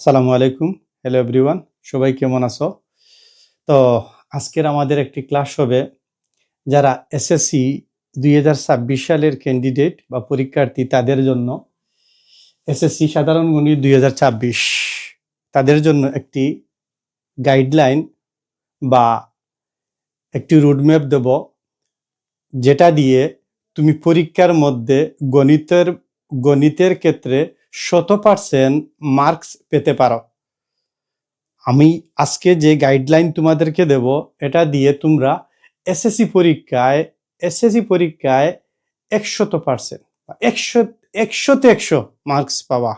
আসসালামু আলাইকুম। Hello everyone সবাই কেমন আছো? তো আজকের আমাদের একটি ক্লাস হবে যারা এসএসসি দুই হাজার ছাব্বিশ সালের ক্যান্ডিডেট বা পরীক্ষার্থী তাদের জন্য এসএসসি সাধারণ গণিত দুই হাজার ছাব্বিশ। তাদের জন্য একটি গাইডলাইন বা একটি রোডম্যাপ দেব, যেটা দিয়ে তুমি পরীক্ষার মধ্যে গণিতের গণিতের ক্ষেত্রে শত পার্সেন্ট মার্কস পেতে পারো। আমি আজকে যে গাইডলাইন তোমাদেরকে দেব, এটা দিয়ে তোমরা এসএসসি পরীক্ষায় এসএসসি পরীক্ষায় একশত পার্সেন্ট একশো, একশোতে একশো মার্কস পাওয়া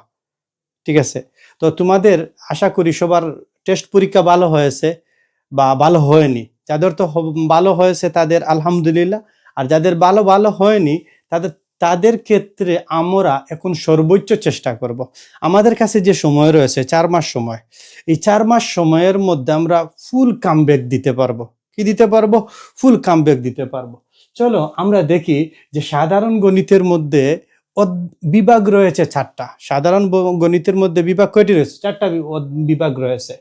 ঠিক আছে? তো তোমাদের আশা করি সবার টেস্ট পরীক্ষা ভালো হয়েছে বা ভালো হয়নি। যাদের তো ভালো হয়েছে তাদের আলহামদুলিল্লাহ। আর যাদের ভালো ভালো হয়নি, তাদের তাদের ক্ষেত্রে আমরা এখন সর্বোচ্চ চেষ্টা করব। আমাদের কাছে যে সময় রয়েছে, চার মাস সময়, এই চার মাস সময়ের মধ্যে আমরা ফুল কামব্যাক দিতে পারব। কি দিতে পারব? ফুল কামব্যাক দিতে পারব। চলো আমরা দেখি যে সাধারণ গণিতের মধ্যে বিভাগ রয়েছে চারটা। সাধারণ গণিতের মধ্যে বিভাগ কয়টি রয়েছে? চারটা বিভাগ রয়েছে।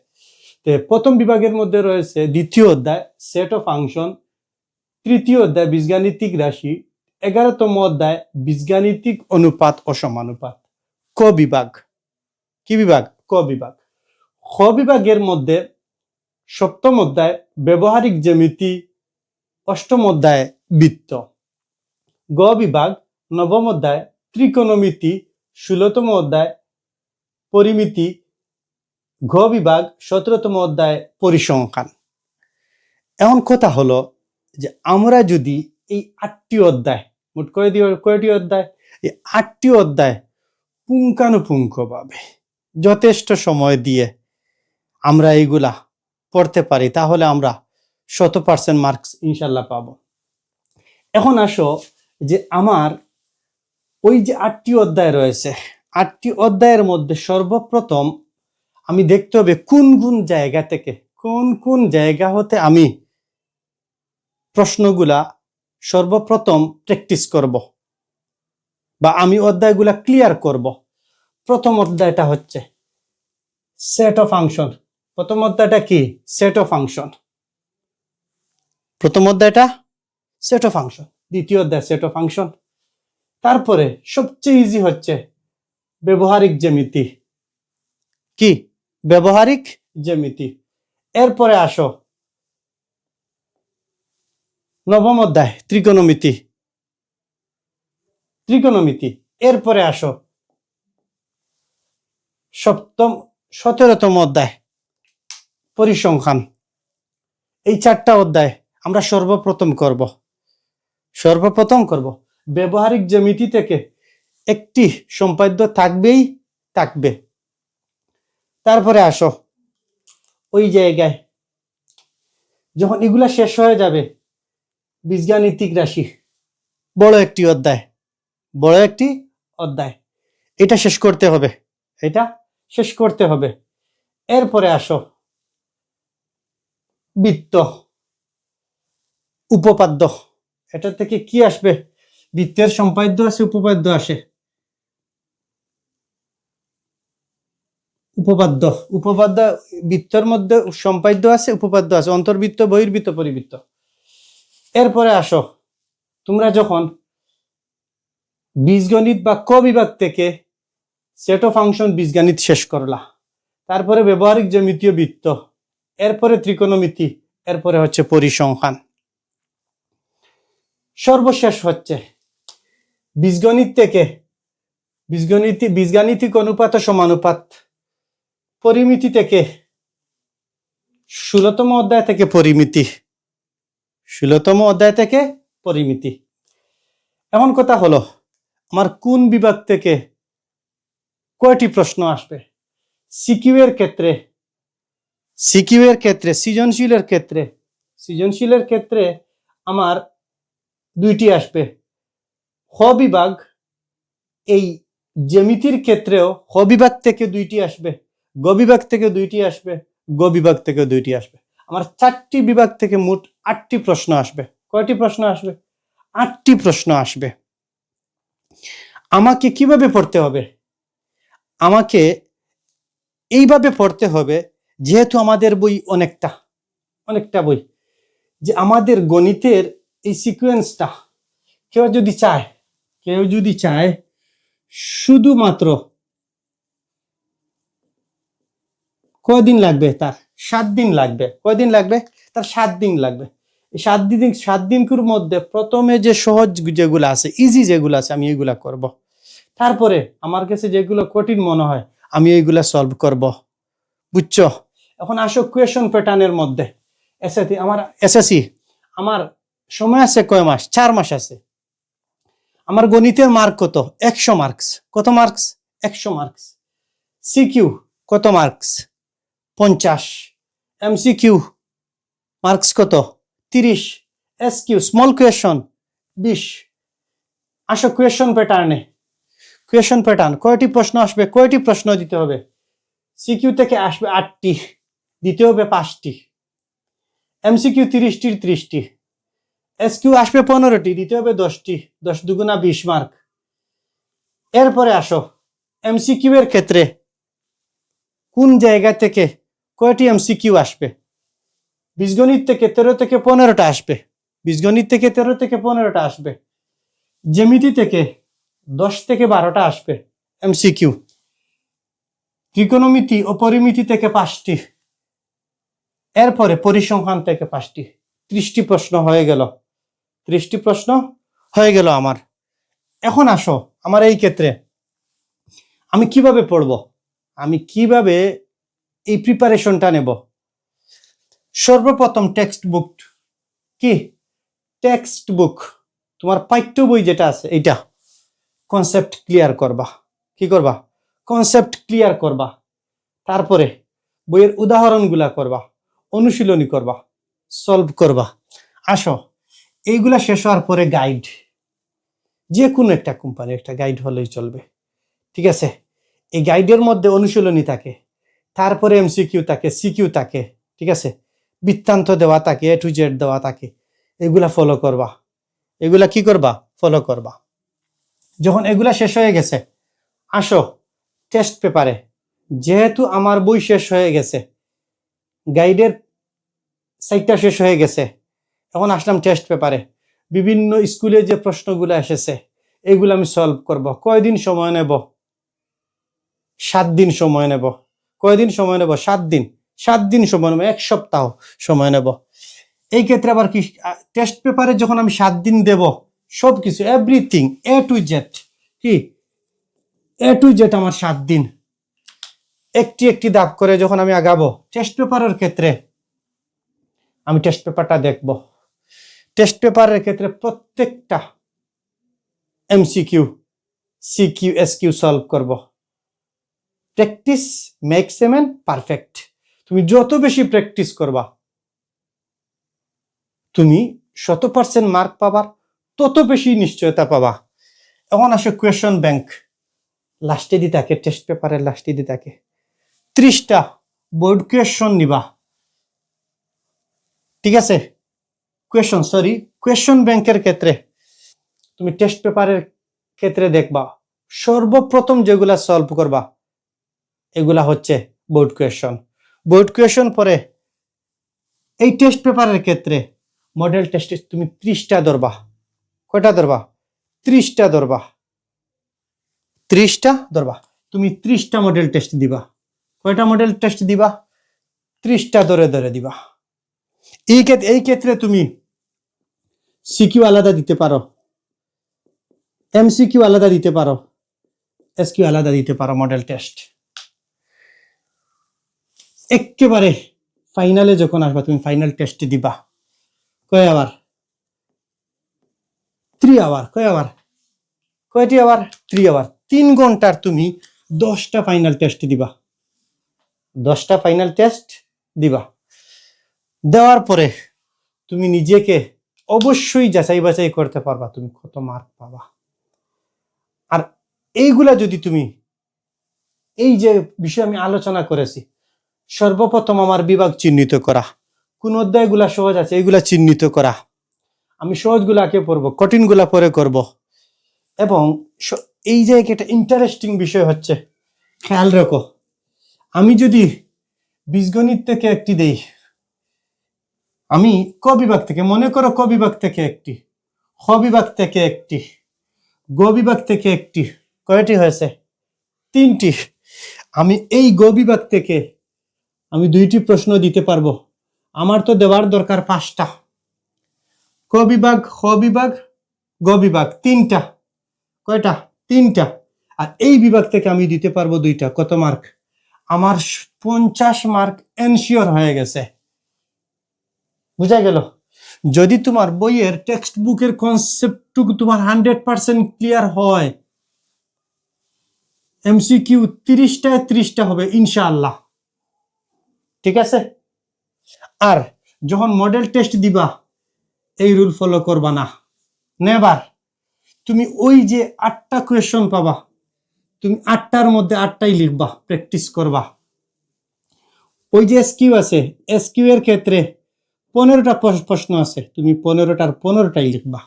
তো প্রথম বিভাগের মধ্যে রয়েছে দ্বিতীয় অধ্যায় সেট অফ ফাংশন তৃতীয় অধ্যায় বীজগাণিতিক রাশি এগারোতম অধ্যায়, বীজগাণিতিক অনুপাত ও সমানুপাত। ক বিভাগ। কি বিভাগ? ক বিভাগ। খ বিভাগের মধ্যে সপ্তম অধ্যায়, ব্যবহারিক জ্যামিতি। অষ্টম অধ্যায়, বৃত্ত। গ বিভাগ, নবম অধ্যায়, ত্রিকোণমিতি। ষোলতম অধ্যায়, পরিমিতি। ঘ বিভাগ, সতেরোতম অধ্যায়, পরিসংখ্যান। এমন কথা হলো যে আমরা যদি এই আটটি অধ্যায় মোট কয়টি কয়টি অধ্যায়? এই আটটি অধ্যায় পুঙ্খানুপুঙ্খভাবে যথেষ্ট সময় দিয়ে আমরা এইগুলা পড়তে পারি, তাহলে আমরা শত পার্সেন্ট মার্কস ইনশাল্লাহ পাব। এখন আসো যে আমার ওই যে আটটি অধ্যায় রয়েছে, আটটি অধ্যায়ের মধ্যে সর্বপ্রথম আমি দেখতে হবে কোন কোন জায়গা থেকে, কোন কোন জায়গা হতে আমি প্রশ্নগুলা সর্বপ্রথম প্র্যাকটিস করব বা আমি অধ্যায়গুলা ক্লিয়ার করব। প্রথম অধ্যায়টা হচ্ছে সেট অফ ফাংশন। প্রথম অধ্যায়টা কি? Set of function. প্রথম অধ্যায়টা সেট অফ ফাংশন। দ্বিতীয় অধ্যায় সেট অফ ফাংশন। তারপরে সবচেয়ে ইজি হচ্ছে ব্যবহারিক জ্যামিতি। কি? ব্যবহারিক জ্যামিতি। এরপরে আসো নবম অধ্যায় ত্রিকোণমিতি। ত্রিকোণমিতি। এরপরে আসো। সপ্তম, সতেরোতম অধ্যায়, পরিসংখ্যান। এই চারটা অধ্যায় আমরা সর্বপ্রথম করব। সর্বপ্রথম করব। ব্যবহারিক জ্যামিতি থেকে একটি সম্পাদ্য থাকবেই থাকবে। তারপরে আসো। ওই জায়গায়। যখন এগুলা শেষ হয়ে যাবে বীজগাণিতিক রাশি। বড় একটি অধ্যায়। বড় একটি অধ্যায়। এটা শেষ করতে হবে। এটা শেষ করতে হবে। এরপরে আসো। বৃত্ত। উপপাদ্য। এটা থেকে কি আসবে? বৃত্তের সম্পাদ্য আছে উপপাদ্য আসে। উপপাদ্য। উপপাদ্য বৃত্তর মধ্যে সম্পাদ্য আছে উপপাদ্য আছে। অন্তর্বৃত্ত বহির্বৃত্ত পরিবৃত্ত। এরপরে আসো। তোমরা যখন বীজগণিত বা ক বিভাগ থেকে সেট ফাংশন বীজগণিত শেষ করলা, তারপরে ব্যবহারিক জ্যামিতীয় বৃত্ত, এরপরে ত্রিকোণমিতি, এরপরে হচ্ছে পরিসংখ্যান। সর্বশেষ হচ্ছে বীজগণিত থেকে বীজগণিত, বীজগাণিতিক অনুপাত ও সমানুপাত, পরিমিতি থেকে ষোলতম অধ্যায় থেকে পরিমিতি ষোলতম অধ্যায় থেকে পরিমিতি। এমন কথা হলো, আমার কোন বিভাগ থেকে কয়টি প্রশ্ন আসবে? সিকিউ এর ক্ষেত্রে, সিকিউ এর ক্ষেত্রে, সৃজনশীলের ক্ষেত্রে সৃজনশীলের ক্ষেত্রে আমার দুইটি আসবে। খ বিভাগ, এই জ্যামিতির ক্ষেত্রেও খ বিভাগ থেকে দুইটি আসবে, গ বিভাগ থেকে দুইটি আসবে, গ বিভাগ থেকে দুইটি আসবে। আমার চারটি বিভাগ থেকে মোট আটটি প্রশ্ন আসবে। কয়টি প্রশ্ন আসবে? আটটি প্রশ্ন আসবে। আমাকে কীভাবে পড়তে হবে? আমাকে এইভাবে পড়তে হবে যেহেতু আমাদের বই অনেকটা অনেকটা বই। যে আমাদের গণিতের এই সিকোয়েন্সটা কেউ যদি চায়, কেউ যদি চায়, শুধুমাত্র কয়দিন লাগবে তার? সাত দিন লাগবে। কয়দিন লাগবে? তার সাত দিন লাগবে। সাত দিন সাত দিনকুর মধ্যে প্রথমে যে সহজ যেগুলো আছে ইজি যেগুলো আছে, আমি এগুলা করব। তারপরে আমার কাছে যেগুলো কঠিন মনে হয়, আমি এইগুলা সলভ করব। বুঝছ? এখন আসো কোয়েশন প্যাটার্নের মধ্যে। এসএসসি আমার এসএসসি আমার সময় আছে কয় মাস? চার মাস আছে। আমার গণিতের মার্ক কত? একশো মার্কস কত মার্কস একশো মার্কস সিকিউ কত মার্কস পঞ্চাশ। এমসিকিউ মার্কস কত? তিরিশ। এস কিউ স্মল কোয়েশন বিশ। আসো কোয়েশন প্যাটার্নে কোয়েশন প্যাটার্ন কয়টি প্রশ্ন আসবে? কয়টি প্রশ্ন দিতে হবে? সিকিউ থেকে আসবে আটটি, দিতে হবে পাঁচটি। এমসিকিউ তিরিশটির ত্রিশটি। এস কিউ আসবে পনেরোটি, দিতে হবে দশটি। দশ দুগুণা বিশ মার্ক এরপরে আসো। এমসিকিউ এর ক্ষেত্রে কোন জায়গা থেকে কয়টি এমসিকিউ আসবে? বীজগণিত থেকে তেরো থেকে পনেরোটা আসবে। বীজগণিত থেকে তেরো থেকে পনেরোটা আসবে। জেমিতি থেকে দশ থেকে বারোটা আসবে এমসিকিউ ত্রিকোণমিতি ও পরিমিতি থেকে পাঁচটি। এরপরে পরিসংখ্যান থেকে পাঁচটি। ত্রিশটি প্রশ্ন হয়ে গেল। ত্রিশটি প্রশ্ন হয়ে গেল আমার। এখন আসো আমার এই ক্ষেত্রে। আমি কীভাবে পড়ব? আমি কীভাবে এই প্রিপারেশনটা নেব। সর্বপ্রথম টেক্সট বুক কি? টেক্সট বুক তোমার পাঠ্য বই যেটা আছে, এইটা। কনসেপ্ট ক্লিয়ার করবা। কি করবা? কনসেপ্ট ক্লিয়ার করবা। তারপরে বইয়ের উদাহরণগুলা করবা। অনুশীলনী করবা। সলভ করবা। আসো, এইগুলা শেষ হওয়ার পরে গাইড যে কোনো একটা কোম্পানি একটা গাইড হলেই চলবে। ঠিক আছে? এই গাইডের মধ্যে অনুশীলনী থাকে। তারপরে এমসিকিউ থাকে সিকিউ থাকে, ঠিক আছে? বৃত্তান্ত দেওয়া থাকে এ টু জেড দেওয়া থাকে। এগুলা ফলো করবা। এগুলা কি করবা? ফলো করবা। যখন এগুলা শেষ হয়ে গেছে, আসো টেস্ট পেপারে যেহেতু আমার বই শেষ হয়ে গেছে গাইডের সাইটটা শেষ হয়ে গেছে, এখন আসলাম টেস্ট পেপারে বিভিন্ন স্কুলে যে প্রশ্নগুলো এসেছে, এগুলো আমি সলভ করব। কয়দিন সময় নেব? সাত দিন সময় নেব। কয়দিন সময় নেব? সাত দিন। সাত দিন সময় নেব, এক সপ্তাহ সময় নেব। এই ক্ষেত্রে আবার কি টেস্ট পেপারে যখন আমি সাত দিন দেব সব কিছু এভরিথিং এ টু জেড কি? এ টু জেড আমার সাত দিন। একটি একটি দাগ করে যখন আমি আগাবো টেস্ট পেপারের ক্ষেত্রে, আমি টেস্ট পেপারটা দেখব। টেস্ট পেপারের ক্ষেত্রে প্রত্যেকটা এমসিকিউ সিকিউ এসকিউ সলভ করব। Practice makes a man perfect তুমি যত বেশি প্র্যাকটিস করবা, তুমি শত পার্সেন্ট মার্ক পাবার তত বেশি নিশ্চয়তা পাবা। এখন আসে কোয়েশন ব্যাংক লাস্টে দি থাকে টেস্ট পেপারের লাস্টে দি থাকে ত্রিশটা বোর্ড কোয়েশন নিবা। ঠিক আছে? কোয়েশন সরি কোয়েশন ব্যাংকের ক্ষেত্রে। তুমি টেস্ট পেপারের ক্ষেত্রে দেখবা, সর্বপ্রথম যেগুলা সলভ করবা এগুলা হচ্ছে বোর্ড কোয়েশন বোর্ড কোয়েশন পরে এই টেস্ট পেপারের ক্ষেত্রে মডেল টেস্টে তুমি ত্রিশটা ধরবা। কয়টা ধরবা? ত্রিশটা ধরবা। ত্রিশটা ধরবা। তুমি ত্রিশটা মডেল টেস্ট দিবা। কয়টা মডেল টেস্ট দিবা? ত্রিশটা ধরে ধরে দিবা। এই ক্ষেত্রে এই ক্ষেত্রে তুমি সিকিউ আলাদা দিতে পারো। এমসিকিউ আলাদা দিতে পারো। এসকিউ আলাদা দিতে পারো মডেল টেস্ট একেবারে ফাইনালে যখন আসবা, তুমি ফাইনাল টেস্ট দিবা। কয় আবার থ্রি আওয়ার কয় আওয়ার কয়টি আওয়ার থ্রি আওয়ার তিন ঘণ্টার তুমি দশটা ফাইনাল টেস্ট দিবা। দশটা ফাইনাল টেস্ট দিবা। দেওয়ার পরে তুমি নিজেকে অবশ্যই যাচাই বাছাই করতে পারবা, তুমি কত মার্ক পাবা। আর এইগুলা যদি তুমি, এই যে বিষয় আমি আলোচনা করেছি সর্বপ্রথম আমার বিভাগ চিহ্নিত করা। কোন অধ্যায়গুলা সহজ আছে এইগুলা চিহ্নিত করা। আমি সহজগুলাকে পড়ব, কঠিনগুলা পরে করব। এবং এই যে একটা ইন্টারেস্টিং বিষয় হচ্ছে, খেয়াল রাখো। আমি যদি বীজগণিত থেকে একটি দেই, আমি ক বিভাগ থেকে, মনে করো ক বিভাগ থেকে একটি খ বিভাগ থেকে একটি, গ বিভাগ থেকে একটি, কয়টি হয়েছে? তিনটি। আমি এই গ বিভাগ থেকে আমি দুইটি প্রশ্ন দিতে পারব। আমার তো দেওয়ার দরকার পাঁচটা। ক বিভাগ, খ বিভাগ, গ বিভাগ, তিনটা। কয়টা? তিনটা। আর এই বিভাগ থেকে আমি দিতে পারব দুইটা। কত মার্ক? আমার পঞ্চাশ মার্ক এনশিওর হয়ে গেছে। বুঝা গেল? যদি তোমার বইয়ের টেক্সট বুকের কনসেপ্টটুকু তোমার হান্ড্রেড পার্সেন্ট ক্লিয়ার হয়, এমসিকিউ তিরিশটায় ত্রিশটা হবে, ইনশাআল্লাহ। ঠিক আছে? আর যখন মডেল টেস্ট দিবা, এই রুল ফলো করবা না। নেবার তুমি ওই যে আটটা কোয়েশন পাবা, তুমি আটটার মধ্যে আটটাই লিখবা প্র্যাকটিস করবা। ওই যে এসকিউ আছে এসকিউ এর ক্ষেত্রে পনেরোটা প্রশ্ন আছে, তুমি পনেরোটার পনেরোটাই লিখবা।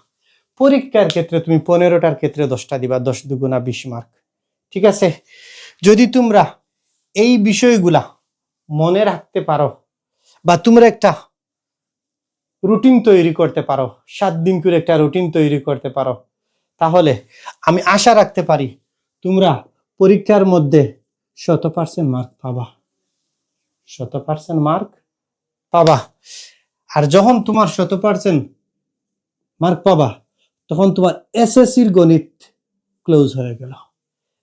পরীক্ষার ক্ষেত্রে তুমি পনেরোটার ক্ষেত্রে দশটা দিবা, দশ দুগুণা বিশ মার্ক ঠিক আছে? যদি তোমরা এই বিষয়গুলা মনে রাখতে পারো বা তোমরা একটা রুটিন তৈরি করতে পারো, সাত দিন করে একটা রুটিন তৈরি করতে পারো। তাহলে আমি আশা রাখতে পারি তোমরা পরীক্ষার মধ্যে শত পার্সেন্ট মার্ক পাবা। শত পার্সেন্ট মার্ক পাবা। আর যখন তোমার শত পার্সেন্ট মার্ক পাবা, তখন তোমার এসএসসির গণিত ক্লোজ হয়ে গেল।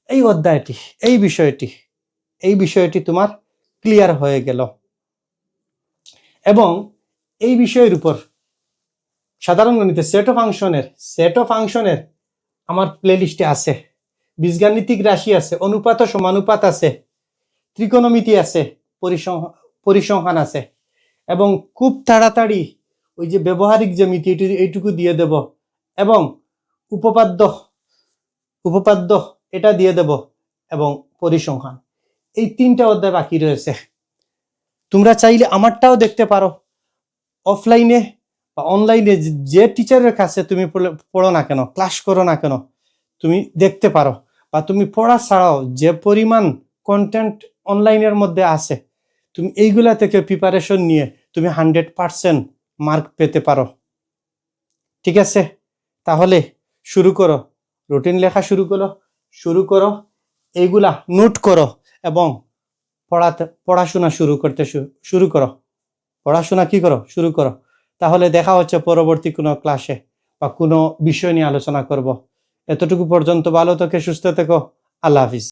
এই অধ্যায়টি, এই বিষয়টি এই বিষয়টি তোমার ক্লিয়ার হয়ে গেল। এবং এই বিষয়ের উপর সাধারণ গণিতে সেট অফ ফাংশনের সেট অফ ফাংশনের আমার প্লেলিস্টে আছে। বীজগাণিতিক রাশি আছে, অনুপাত সমানুপাত আছে, ত্রিকোণমিতি আছে পরিসংখ্যা- পরিসংখ্যান আছে। এবং খুব তাড়াতাড়ি ওই যে ব্যবহারিক জ্যামিতি এটি- এইটুকু দিয়ে দেব এবং উপপাদ্য উপপাদ্য এটা দিয়ে দেব এবং পরিসংখ্যান। এই তিনটা অধ্যায় বাকি রয়েছে। তোমরা চাইলে আমারটাও দেখতে পারো। অফলাইনে বা অনলাইনে যে টিচারের কাছে তুমি পড়ো না কেন ক্লাস করো না কেন, তুমি দেখতে পারো। বা তুমি পড়া ছাড়াও যে পরিমাণ কন্টেন্ট অনলাইনের মধ্যে আছে, তুমি এইগুলা থেকে প্রিপারেশন নিয়ে তুমি হান্ড্রেড পারসেন্ট মার্ক পেতে পারো। ঠিক আছে? তাহলে শুরু করো। রুটিন লেখা শুরু করো শুরু করো, এইগুলা নোট করো। এবং পড়াতে, পড়াশোনা শুরু করতে শুরু করো। পড়াশোনা কি করো? শুরু করো। তাহলে দেখা হচ্ছে পরবর্তী কোনো ক্লাসে বা কোনো বিষয় নিয়ে আলোচনা করব। এতটুকু পর্যন্ত ভালো থেকে, সুস্থ থেকো। আল্লাহ হাফিজ।